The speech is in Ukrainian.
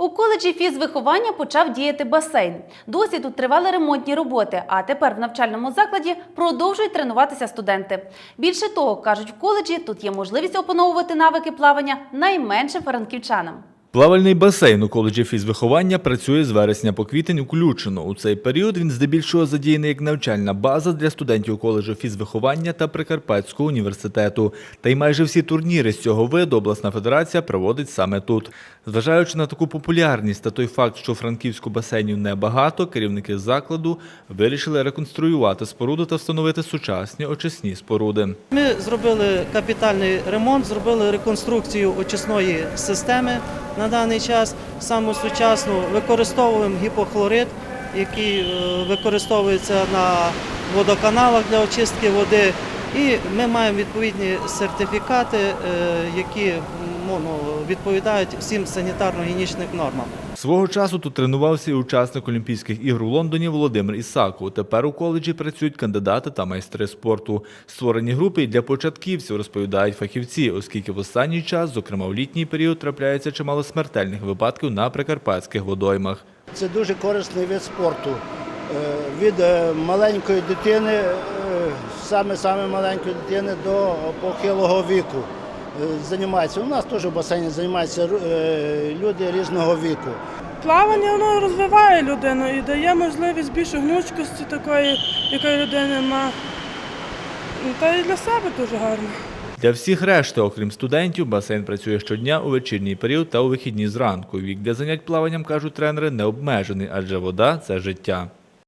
У коледжі фізвиховання почав діяти басейн. Досі тут тривали ремонтні роботи, а тепер в навчальному закладі продовжують тренуватися студенти. Більше того, кажуть, в коледжі тут є можливість опановувати навики плавання найменшим франківчанам. Плавальний басейн у коледжі фізвиховання працює з вересня по квітень включено. У цей період він здебільшого задіяний як навчальна база для студентів коледжу фізвиховання та Прикарпатського університету. Та й майже всі турніри з цього виду обласна федерація проводить саме тут. Зважаючи на таку популярність та той факт, що Франківську басейнів небагато, керівники закладу вирішили реконструювати споруду та встановити сучасні очисні споруди. Ми зробили капітальний ремонт, зробили реконструкцію очисної системи на даний час. саме сучасно використовуємо гіпохлорид, який е, використовується на водоканалах для очистки води. І ми маємо відповідні сертифікати, е, які ну, відповідають всім санітарно-гінічним нормам. Свого часу тут тренувався і учасник Олімпійських ігор у Лондоні Володимир Ісаку. Тепер у коледжі працюють кандидати та майстри спорту. Створені групи і для початківців, розповідають фахівці, оскільки в останній час, зокрема в літній період, трапляється чимало смертельних випадків на прикарпатських водоймах. Це дуже корисний вид спорту. Е, Від е, маленької дитини, е, саме саме маленької дитини до похилого віку займаються. У нас теж в басейні займаються люди різного віку. Плавання воно розвиває людину і дає можливість більше гнучкості такої, якої людина має. Ну, Та і для себе дуже гарно. Для всіх решти, окрім студентів, басейн працює щодня у вечірній період та у вихідні зранку. Вік для занять плаванням, кажуть тренери, не обмежений, адже вода це життя.